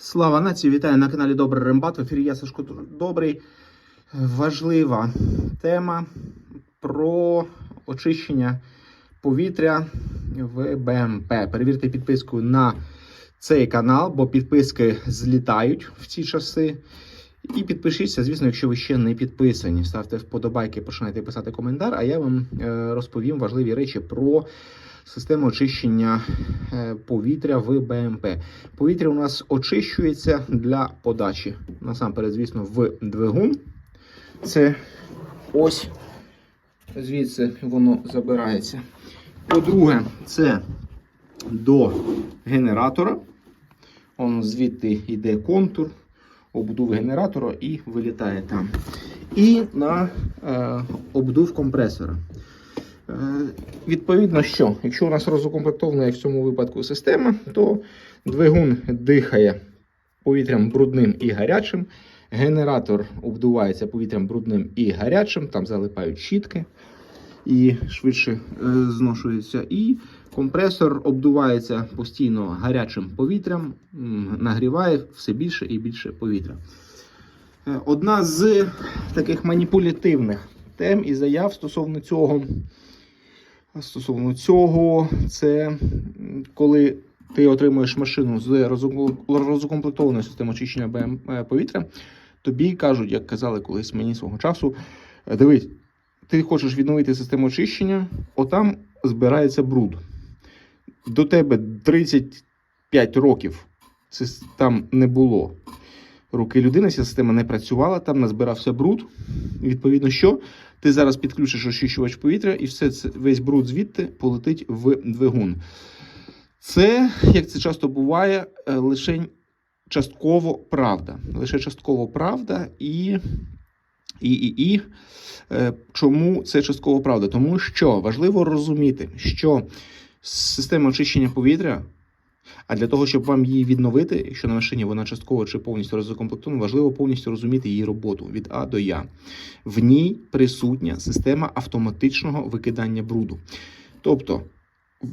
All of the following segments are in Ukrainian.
Слава нації! Вітаю на каналі Добрий Рембат. В ефірі я Сашко Добрий. Важлива тема про очищення повітря в БМП. Перевірте підписку на цей канал, бо підписки злітають в ці часи. І підпишіться, звісно, якщо ви ще не підписані. Ставте вподобайки, починайте писати коментар, а я вам е, розповім важливі речі про систему очищення е, повітря в БМП. Повітря у нас очищується для подачі. Насамперед, звісно, в двигун. Це ось звідси воно забирається. По-друге, це до генератора. Он звідти йде контур обдув генератора і вилітає там. І на е, обдув компресора. Е, відповідно, що якщо у нас розукомплектована, як в цьому випадку, система, то двигун дихає повітрям брудним і гарячим. Генератор обдувається повітрям брудним і гарячим, там залипають щітки і швидше е, зношується. І компресор обдувається постійно гарячим повітрям, нагріває все більше і більше повітря. Е, Одна з таких маніпулятивних тем і заяв стосовно цього, стосовно цього, це коли ти отримуєш машину з розукомплектованою системою очищення е, повітря, тобі кажуть, як казали колись мені свого часу, «Е, дивись, ти хочеш відновити систему очищення, отам збирається бруд. До тебе 35 років це там не було. Руки людини, ця система не працювала, там назбирався бруд. Відповідно, що ти зараз підключиш очищувач повітря, і все це весь бруд звідти полетить в двигун. Це, як це часто буває, е, лише частково правда. Лише частково правда і. І, і, і Е, чому це частково правда? Тому що важливо розуміти, що система очищення повітря, а для того, щоб вам її відновити, якщо на машині вона частково чи повністю розукомплектована, важливо повністю розуміти її роботу від А до Я. В ній присутня система автоматичного викидання бруду. Тобто,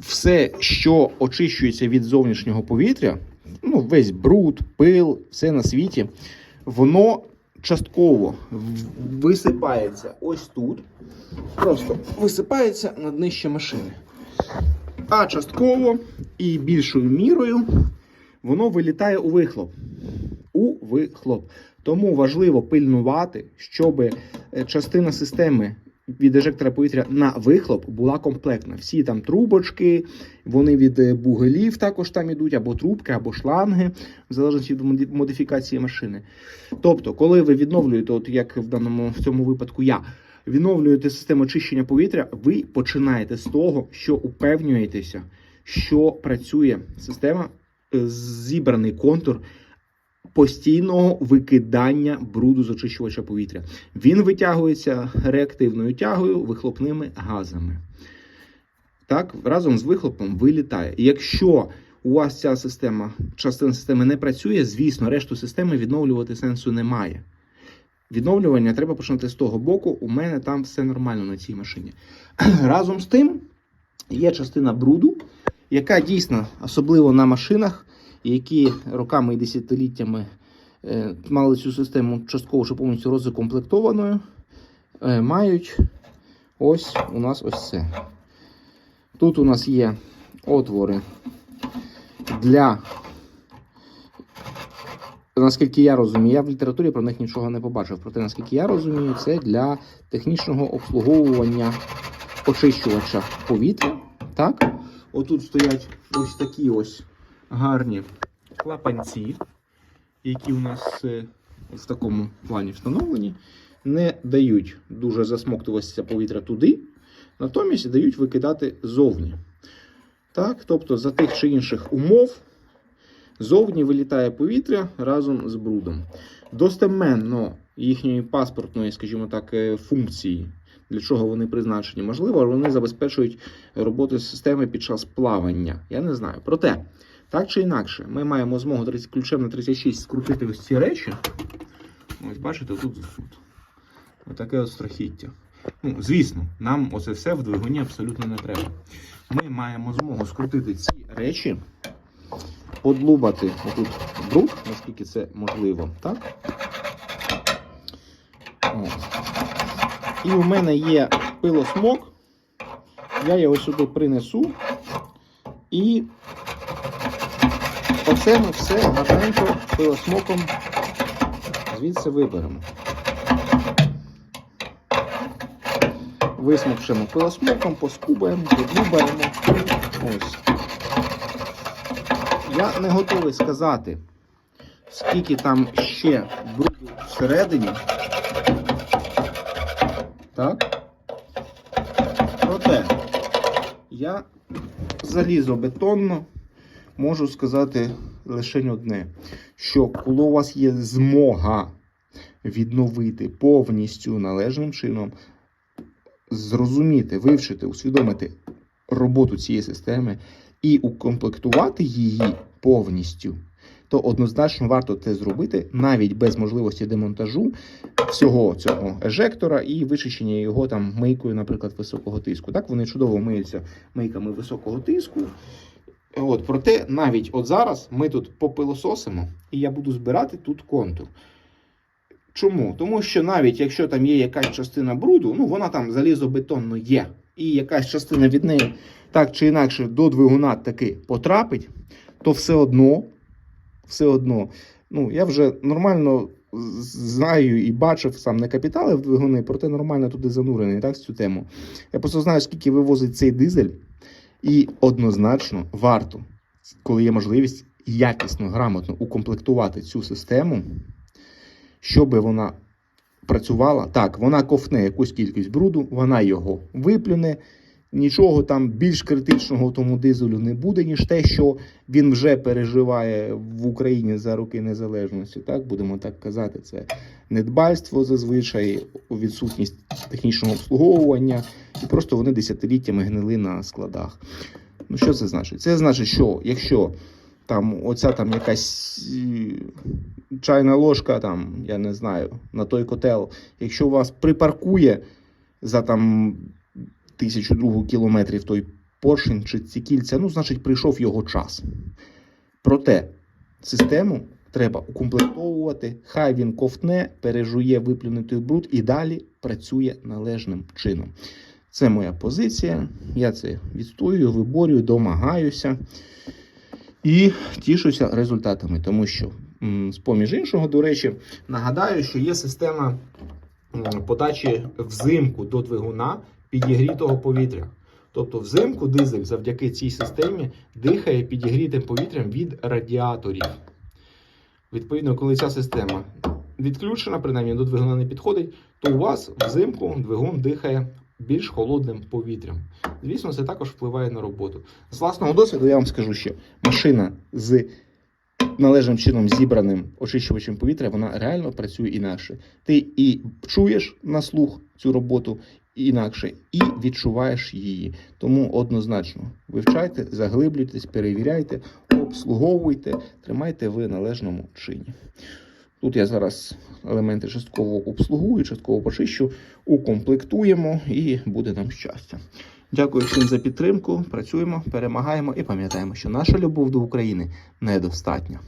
все, що очищується від зовнішнього повітря, ну, весь бруд, пил, все на світі, воно частково висипається ось тут. Просто висипається на днище машини. А частково і більшою мірою воно вилітає у вихлоп. У вихлоп. Тому важливо пильнувати, щоб е, частина системи від ежектора повітря на вихлоп була комплектна. Всі там трубочки, вони від е, бугелів також там ідуть, або трубки, або шланги, в залежності від модифікації машини. Тобто, коли ви відновлюєте, от як в даному в цьому випадку я відновлюєте систему очищення повітря, ви починаєте з того, що упевнюєтеся, що працює система, е, зібраний контур постійного викидання бруду з очищувача повітря. Він витягується реактивною тягою, вихлопними газами. Так, разом з вихлопом вилітає. І якщо у вас ця система, частина системи не працює, звісно, решту системи відновлювати сенсу немає. Відновлювання треба починати з того боку. У мене там все нормально на цій машині. Разом з тим, є частина бруду, яка дійсно, особливо на машинах, які роками і десятиліттями е, мали цю систему частково чи повністю розкомплектованою, е, мають ось у нас ось це. Тут у нас є отвори для. Наскільки я розумію, я в літературі про них нічого не побачив. Проте, наскільки я розумію, це для технічного обслуговування очищувача повітря. Так? Отут стоять ось такі ось гарні клапанці, які у нас е, в такому плані встановлені, не дають дуже засмоктуватися повітря туди, натомість дають викидати зовні. Так, тобто за тих чи інших умов зовні вилітає повітря разом з брудом. Достеменно їхньої паспортної, скажімо так, е, функції, для чого вони призначені, можливо, вони забезпечують роботу системи під час плавання. Я не знаю. Проте, так чи інакше, ми маємо змогу 30 ключем на 36 скрутити ось ці речі. Ось бачите, тут тут. Отаке от страхіття. Ну, звісно, нам оце все в двигуні абсолютно не треба. Ми маємо змогу скрутити ці речі подлубати отут бруд, наскільки це можливо. Так? От. І у мене є пилосмок. Я його сюди принесу. І оце ми все гарненько пилосмоком звідси виберемо. Висмокшимо пилосмоком, поскубаємо, подлубаємо. Ось. Я не готовий сказати, скільки там ще бруду всередині. Так? Проте я залізобетонно можу сказати лише одне, що коли у вас є змога відновити повністю належним чином, зрозуміти, вивчити, усвідомити роботу цієї системи і укомплектувати її повністю, то однозначно варто це зробити навіть без можливості демонтажу всього цього ежектора і вичищення його там мийкою, наприклад, високого тиску. Так вони чудово миються мийками високого тиску. От, проте навіть от зараз ми тут попилососимо, і я буду збирати тут контур. Чому? Тому що навіть якщо там є якась частина бруду, ну вона там залізобетонно є, і якась частина від неї так чи інакше до двигуна таки потрапить, то все одно, все одно, ну я вже нормально знаю і бачив сам не капітали в двигуни, проте нормально туди занурений так, в цю тему. Я просто знаю, скільки вивозить цей дизель, і однозначно варто, коли є можливість, якісно, грамотно укомплектувати цю систему, щоб вона працювала. Так, вона ковтне якусь кількість бруду, вона його виплюне. Нічого там більш критичного тому дизелю не буде, ніж те, що він вже переживає в Україні за роки незалежності. Так, будемо так казати, це недбальство зазвичай, відсутність технічного обслуговування, і просто вони десятиліттями гнили на складах. Ну, що це значить? Це значить, що якщо там оця там якась е, чайна ложка, там, я не знаю, на той котел, якщо вас припаркує за там тисячу другу кілометрів той поршень чи ці кільця, ну, значить, прийшов його час. Проте систему треба укомплектовувати, хай він ковтне, пережує виплюнутий бруд і далі працює належним чином. Це моя позиція. Я це відстоюю, виборюю, домагаюся і тішуся результатами, тому що, з-поміж іншого, до речі, нагадаю, що є система подачі взимку до двигуна підігрітого повітря. Тобто взимку дизель завдяки цій системі дихає підігрітим повітрям від радіаторів. Відповідно, коли ця система відключена, принаймні до двигуна не підходить, то у вас взимку двигун дихає більш холодним повітрям. Звісно, це також впливає на роботу. З власного досвіду я вам скажу, що машина з належним чином зібраним очищувачем повітря, вона реально працює інакше. Ти і чуєш на слух цю роботу інакше, і відчуваєш її. Тому однозначно вивчайте, заглиблюйтесь, перевіряйте, обслуговуйте, тримайте в належному чині. Тут я зараз елементи частково обслугую, частково почищу, укомплектуємо і буде нам щастя. Дякую всім за підтримку. Працюємо, перемагаємо і пам'ятаємо, що наша любов до України недостатня.